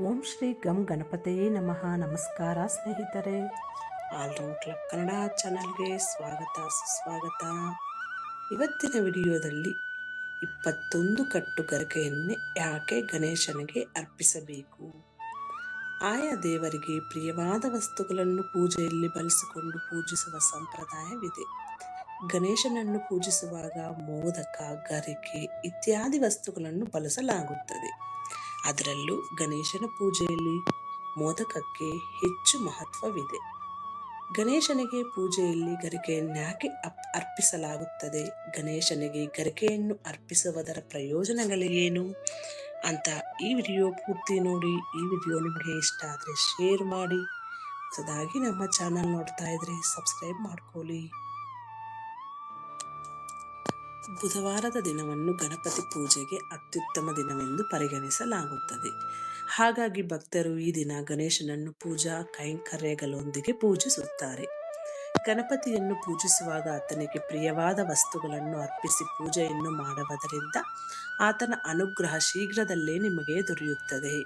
ಓಂ ಶ್ರೀ ಗಂ ಗಣಪತಿಯೇ ನಮಃ. ನಮಸ್ಕಾರ ಸ್ನೇಹಿತರೆ. ಆಲ್ರೌಂಡ್ ಕ್ಲಬ್ ಕನ್ನಡ ಚಾನಲ್ಗೆ ಸ್ವಾಗತ, ಸುಸ್ವಾಗತ. ಇವತ್ತಿನ ವಿಡಿಯೋದಲ್ಲಿ ಇಪ್ಪತ್ತೊಂದು ಕಟ್ಟು ಗರಿಕೆಯನ್ನೇ ಯಾಕೆ ಗಣೇಶನಿಗೆ ಅರ್ಪಿಸಬೇಕು? ಆಯಾ ದೇವರಿಗೆ ಪ್ರಿಯವಾದ ವಸ್ತುಗಳನ್ನು ಪೂಜೆಯಲ್ಲಿ ಬಳಸಿಕೊಂಡು ಪೂಜಿಸುವ ಸಂಪ್ರದಾಯವಿದೆ. ಗಣೇಶನನ್ನು ಪೂಜಿಸುವಾಗ ಮೋದಕ, ಗರಿಕೆ ಇತ್ಯಾದಿ ವಸ್ತುಗಳನ್ನು ಬಳಸಲಾಗುತ್ತದೆ. ಅದರಲ್ಲೂ ಗಣೇಶನ ಪೂಜೆಯಲ್ಲಿ ಮೋದಕಕ್ಕೆ ಹೆಚ್ಚು ಮಹತ್ವವಿದೆ. ಗಣೇಶನಿಗೆ ಪೂಜೆಯಲ್ಲಿ ಗರಿಕೆಯನ್ನು ಯಾಕೆ ಅಪ್, ಅರ್ಪಿಸಲಾಗುತ್ತದೆ? ಗಣೇಶನಿಗೆ ಗರಿಕೆಯನ್ನು ಅರ್ಪಿಸುವುದರ ಪ್ರಯೋಜನಗಳೇನು? ಅಂತ ಈ ವಿಡಿಯೋ ಪೂರ್ತಿ ನೋಡಿ. ಈ ವಿಡಿಯೋ ನಿಮಗೆ ಇಷ್ಟ ಆದರೆ ಶೇರ್ ಮಾಡಿ. ಹೊಸದಾಗಿ ನಮ್ಮ ಚಾನಲ್ ನೋಡ್ತಾ ಇದ್ರೆ ಸಬ್ಸ್ಕ್ರೈಬ್ ಮಾಡ್ಕೊಳ್ಳಿ. ಬುಧವಾರದ ದಿನವನ್ನು ಗಣಪತಿ ಪೂಜೆಗೆ ಅತ್ಯುತ್ತಮ ದಿನವೆಂದು ಪರಿಗಣಿಸಲಾಗುತ್ತದೆ. ಹಾಗಾಗಿ ಭಕ್ತರು ಈ ದಿನ ಗಣೇಶನನ್ನು ಪೂಜಾ ಕೈಂಕರ್ಯಗಳೊಂದಿಗೆ ಪೂಜಿಸುತ್ತಾರೆ. ಗಣಪತಿಯನ್ನು ಪೂಜಿಸುವಾಗ ಆತನಿಗೆ ಪ್ರಿಯವಾದ ವಸ್ತುಗಳನ್ನು ಅರ್ಪಿಸಿ ಪೂಜೆಯನ್ನು ಮಾಡುವುದರಿಂದ ಆತನ ಅನುಗ್ರಹ ಶೀಘ್ರದಲ್ಲೇ ನಿಮಗೆ ದೊರೆಯುತ್ತದೆ.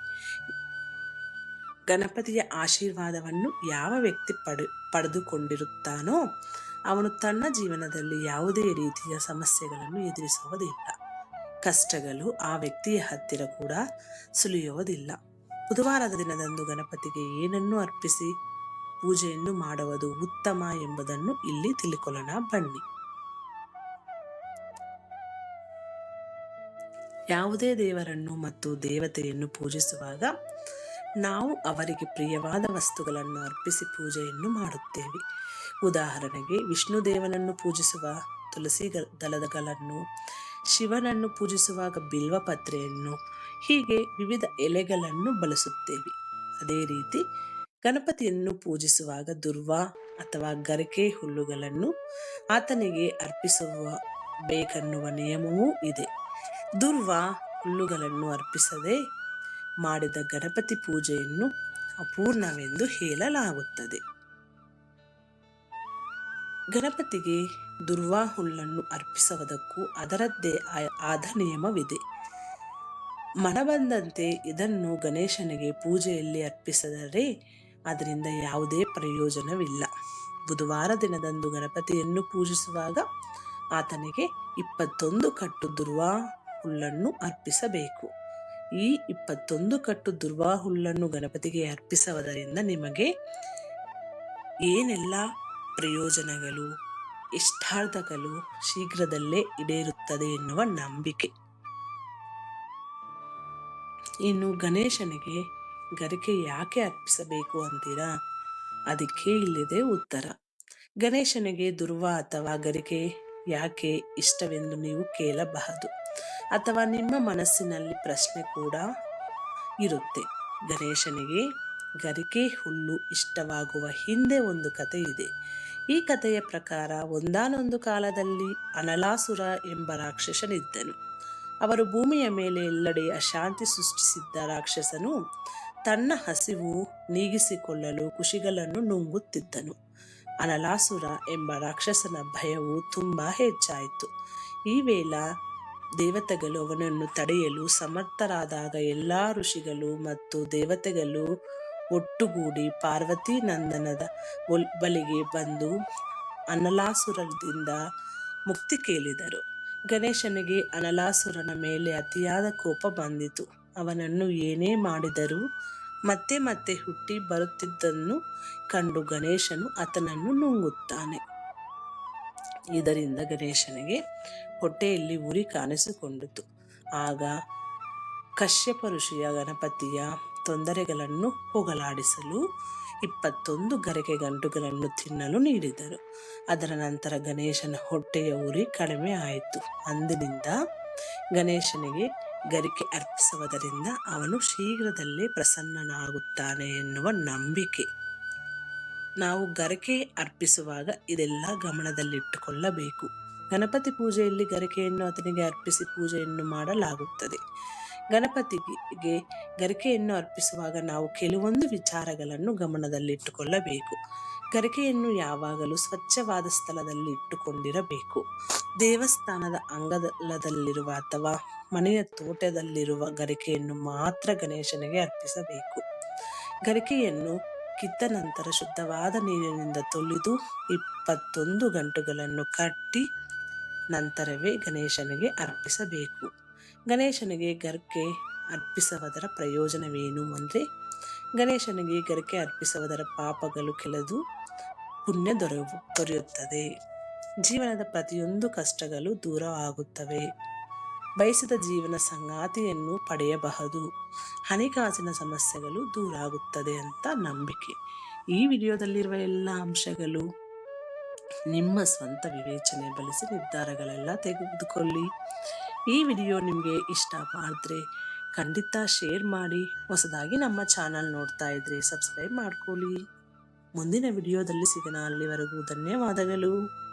ಗಣಪತಿಯ ಆಶೀರ್ವಾದವನ್ನು ಯಾವ ವ್ಯಕ್ತಿ ಪಡೆ, ಪಡೆದುಕೊಂಡಿರುತ್ತಾನೋ ಅವನು ತನ್ನ ಜೀವನದಲ್ಲಿ ಯಾವುದೇ ರೀತಿಯ ಸಮಸ್ಯೆಗಳನ್ನು ಎದುರಿಸುವುದಿಲ್ಲ. ಕಷ್ಟಗಳು ಆ ವ್ಯಕ್ತಿಯ ಹತ್ತಿರ ಕೂಡ ಸುಲಿಯುವುದಿಲ್ಲ. ಬುಧವಾರದ ದಿನದಂದು ಗಣಪತಿಗೆ ಏನನ್ನು ಅರ್ಪಿಸಿ ಪೂಜೆಯನ್ನು ಮಾಡುವುದು ಉತ್ತಮ ಎಂಬುದನ್ನು ಇಲ್ಲಿ ತಿಳಿಕೊಳ್ಳೋಣ. ಬನ್ನಿ. ಯಾವುದೇ ದೇವರನ್ನು ಮತ್ತು ದೇವತೆಯನ್ನು ಪೂಜಿಸುವಾಗ ನಾವು ಅವರಿಗೆ ಪ್ರಿಯವಾದ ವಸ್ತುಗಳನ್ನು ಅರ್ಪಿಸಿ ಪೂಜೆಯನ್ನು ಮಾಡುತ್ತೇವೆ. ಉದಾಹರಣೆಗೆ ವಿಷ್ಣು ದೇವನನ್ನು ಪೂಜಿಸುವ ತುಳಸಿ ದಳಗಳನ್ನು ಶಿವನನ್ನು ಪೂಜಿಸುವಾಗ ಬಿಲ್ವಪತ್ರೆಯನ್ನು, ಹೀಗೆ ವಿವಿಧ ಎಲೆಗಳನ್ನು ಬಳಸುತ್ತೇವೆ. ಅದೇ ರೀತಿ, ಗಣಪತಿಯನ್ನು ಪೂಜಿಸುವಾಗ ದುರ್ವಾ ಅಥವಾ ಗರಿಕೆ ಹುಲ್ಲುಗಳನ್ನು ಆತನಿಗೆ ಅರ್ಪಿಸುವ ಬೇಕನ್ನುವ ನಿಯಮವೂ ಇದೆ. ದುರ್ವಾ ಹುಲ್ಲುಗಳನ್ನು ಅರ್ಪಿಸದೆ ಮಾಡಿದ ಗಣಪತಿ ಪೂಜೆಯನ್ನು ಅಪೂರ್ಣವೆಂದು ಹೇಳಲಾಗುತ್ತದೆ. ಗಣಪತಿಗೆ ದುರ್ವಾ ಹುಲ್ಲನ್ನು ಅರ್ಪಿಸುವುದಕ್ಕೂ ಅದರದ್ದೇ ಆದ ನಿಯಮವಿದೆ. ಮನಬಂದಂತೆ ಇದನ್ನು ಗಣೇಶನಿಗೆ ಪೂಜೆಯಲ್ಲಿ ಅರ್ಪಿಸಿದರೆ ಅದರಿಂದ ಯಾವುದೇ ಪ್ರಯೋಜನವಿಲ್ಲ. ಬುಧವಾರ ದಿನದಂದು ಗಣಪತಿಯನ್ನು ಪೂಜಿಸುವಾಗ ಆತನಿಗೆ ಇಪ್ಪತ್ತೊಂದು ಕಟ್ಟು ದುರ್ವಾ ಹುಲ್ಲನ್ನು ಅರ್ಪಿಸಬೇಕು. ಈ ಇಪ್ಪತ್ತೊಂದು ಕಟ್ಟು ದುರ್ವಾ ಹುಲ್ಲನ್ನು ಗಣಪತಿಗೆ ಅರ್ಪಿಸುವುದರಿಂದ ನಿಮಗೆ ಏನೆಲ್ಲ ಪ್ರಯೋಜನಗಳು, ಇಷ್ಟಾರ್ಥಗಳು ಶೀಘ್ರದಲ್ಲೇ ಈಡೇರುತ್ತದೆ ಎನ್ನುವ ನಂಬಿಕೆ. ಇನ್ನು ಗಣೇಶನಿಗೆ ಗರಿಕೆ ಯಾಕೆ ಅರ್ಪಿಸಬೇಕು ಅಂತೀರಾ? ಅದಕ್ಕೆ ಇಲ್ಲಿದೆ ಉತ್ತರ. ಗಣೇಶನಿಗೆ ದುರ್ವ ಅಥವಾ ಗರಿಕೆ ಯಾಕೆ ಇಷ್ಟವೆಂದು ನೀವು ಕೇಳಬಹುದು. ಅಥವಾ ನಿಮ್ಮ ಮನಸ್ಸಿನಲ್ಲಿ ಪ್ರಶ್ನೆ ಕೂಡ ಇರುತ್ತೆ. ಗಣೇಶನಿಗೆ ಗರಿಕೆ ಹುಲ್ಲು ಇಷ್ಟವಾಗುವ ಹಿಂದೆ ಒಂದು ಕತೆ ಇದೆ ಈ ಕಥೆಯ ಪ್ರಕಾರ ಒಂದಾನೊಂದು ಕಾಲದಲ್ಲಿ ಅನಲಾಸುರ ಎಂಬ ರಾಕ್ಷಸನಿದ್ದನು. ಅವರು ಭೂಮಿಯ ಮೇಲೆ ಎಲ್ಲೆಡೆ ಅಶಾಂತಿ ಸೃಷ್ಟಿಸಿದ್ದ ರಾಕ್ಷಸನು ತನ್ನ ಹಸಿವು ನೀಗಿಸಿಕೊಳ್ಳಲು ಖುಷಿಗಳನ್ನು ನುಂಗುತ್ತಿದ್ದನು. ಅನಲಾಸುರ ಎಂಬ ರಾಕ್ಷಸನ ಭಯವು ತುಂಬಾ ಹೆಚ್ಚಾಯಿತು. ಈ ವೇಳ ದೇವತೆಗಳು ಅವನನ್ನು ತಡೆಯಲು ಸಮರ್ಥರಾದಾಗ ಎಲ್ಲ ಋಷಿಗಳು ಮತ್ತು ದೇವತೆಗಳು ಒಟ್ಟುಗೂಡಿ ಪಾರ್ವತಿ ನಂದನದ ಬಳಿಗೆ ಬಂದು ಅನಲಾಸುರದಿಂದ ಮುಕ್ತಿ ಕೇಳಿದರು. ಗಣೇಶನಿಗೆ ಅನಲಾಸುರನ ಮೇಲೆ ಅತಿಯಾದ ಕೋಪ ಬಂದಿತು. ಅವನನ್ನು ಏನೇ ಮಾಡಿದರೂ ಮತ್ತೆ ಮತ್ತೆ ಹುಟ್ಟಿ ಬರುತ್ತಿದ್ದನ್ನು ಕಂಡು ಗಣೇಶನು ಆತನನ್ನು ನುಂಗುತ್ತಾನೆ. ಇದರಿಂದ ಗಣೇಶನಿಗೆ ಹೊಟ್ಟೆಯಲ್ಲಿ ಉರಿ ಕಾಣಿಸಿಕೊಂಡಿತು. ಆಗ ಕಶ್ಯಪ ಋಷಿಯ ಗಣಪತಿಯ ತೊಂದರೆಗಳನ್ನು ಹೋಗಲಾಡಿಸಲು ಇಪ್ಪತ್ತೊಂದು ಗರಿಕೆ ಗಂಟುಗಳನ್ನು ತಿನ್ನಲು ನೀಡಿದರು. ಅದರ ನಂತರ ಗಣೇಶನ ಹೊಟ್ಟೆಯ ಉರಿ ಕಡಿಮೆ ಆಯಿತು. ಅಂದಿನಿಂದ ಗಣೇಶನಿಗೆ ಗರಿಕೆ ಅರ್ಪಿಸುವುದರಿಂದ ಅವನು ಶೀಘ್ರದಲ್ಲೇ ಪ್ರಸನ್ನನಾಗುತ್ತಾನೆ ಎನ್ನುವ ನಂಬಿಕೆ. ನಾವು ಗರಿಕೆ ಅರ್ಪಿಸುವಾಗ ಇದೆಲ್ಲ ಗಮನದಲ್ಲಿಟ್ಟುಕೊಳ್ಳಬೇಕು. ಗಣಪತಿ ಪೂಜೆಯಲ್ಲಿ ಗರಿಕೆಯನ್ನು ಆತನಿಗೆ ಅರ್ಪಿಸಿ ಪೂಜೆಯನ್ನು ಮಾಡಲಾಗುತ್ತದೆ. ಗಣಪತಿಗೆ ಗರಿಕೆಯನ್ನು ಅರ್ಪಿಸುವಾಗ ನಾವು ಕೆಲವೊಂದು ವಿಚಾರಗಳನ್ನು ಗಮನದಲ್ಲಿಟ್ಟುಕೊಳ್ಳಬೇಕು. ಗರಿಕೆಯನ್ನು ಯಾವಾಗಲೂ ಸ್ವಚ್ಛವಾದ ಸ್ಥಳದಲ್ಲಿ ಇಟ್ಟುಕೊಂಡಿರಬೇಕು. ದೇವಸ್ಥಾನದ ಅಂಗದಲ್ಲದಲ್ಲಿರುವ ಅಥವಾ ಮನೆಯ ತೋಟದಲ್ಲಿರುವ ಗರಿಕೆಯನ್ನು ಮಾತ್ರ ಗಣೇಶನಿಗೆ ಅರ್ಪಿಸಬೇಕು. ಗರಿಕೆಯನ್ನು ಕಿತ್ತ ನಂತರ ಶುದ್ಧವಾದ ನೀರಿನಿಂದ ತೊಳೆದು ಇಪ್ಪತ್ತೊಂದು ಗಂಟುಗಳನ್ನು ಕಟ್ಟಿ ನಂತರವೇ ಗಣೇಶನಿಗೆ ಅರ್ಪಿಸಬೇಕು. ಗಣೇಶನಿಗೆ ಗರ್ಕೆ ಅರ್ಪಿಸುವುದರ ಪ್ರಯೋಜನವೇನು ಅಂದರೆ, ಗಣೇಶನಿಗೆ ಗರಿಕೆ ಅರ್ಪಿಸುವುದರ ಪಾಪಗಳು ಕೆಲದು ಪುಣ್ಯ ದೊರೆಯು ದೊರೆಯುತ್ತದೆ. ಜೀವನದ ಪ್ರತಿಯೊಂದು ಕಷ್ಟಗಳು ದೂರ ಆಗುತ್ತವೆ. ಬಯಸಿದ ಜೀವನ ಸಂಗಾತಿಯನ್ನು ಪಡೆಯಬಹುದು. ಹಣಕಾಸಿನ ಸಮಸ್ಯೆಗಳು ದೂರ ಆಗುತ್ತದೆ ಅಂತ ನಂಬಿಕೆ. ಈ ವಿಡಿಯೋದಲ್ಲಿರುವ ಎಲ್ಲ ಅಂಶಗಳು ನಿಮ್ಮ ಸ್ವಂತ ವಿವೇಚನೆ ಬಳಸಿ ನಿರ್ಧಾರಗಳೆಲ್ಲ ತೆಗೆದುಕೊಳ್ಳಿ. ಈ ವಿಡಿಯೋ ನಿಮಗೆ ಇಷ್ಟ ಆದರೆ ಖಂಡಿತ ಶೇರ್ ಮಾಡಿ, ಹೊಸದಾಗಿ ನಮ್ಮ ಚಾನಲ್ ನೋಡ್ತಾ ಇದ್ರೆ ಸಬ್ಸ್ಕ್ರೈಬ್ ಮಾಡ್ಕೊಳ್ಳಿ. ಮುಂದಿನ ವಿಡಿಯೋದಲ್ಲಿ ಸಿಗೋಣ. ಅಲ್ಲಿವರೆಗೂ ಧನ್ಯವಾದಗಳು.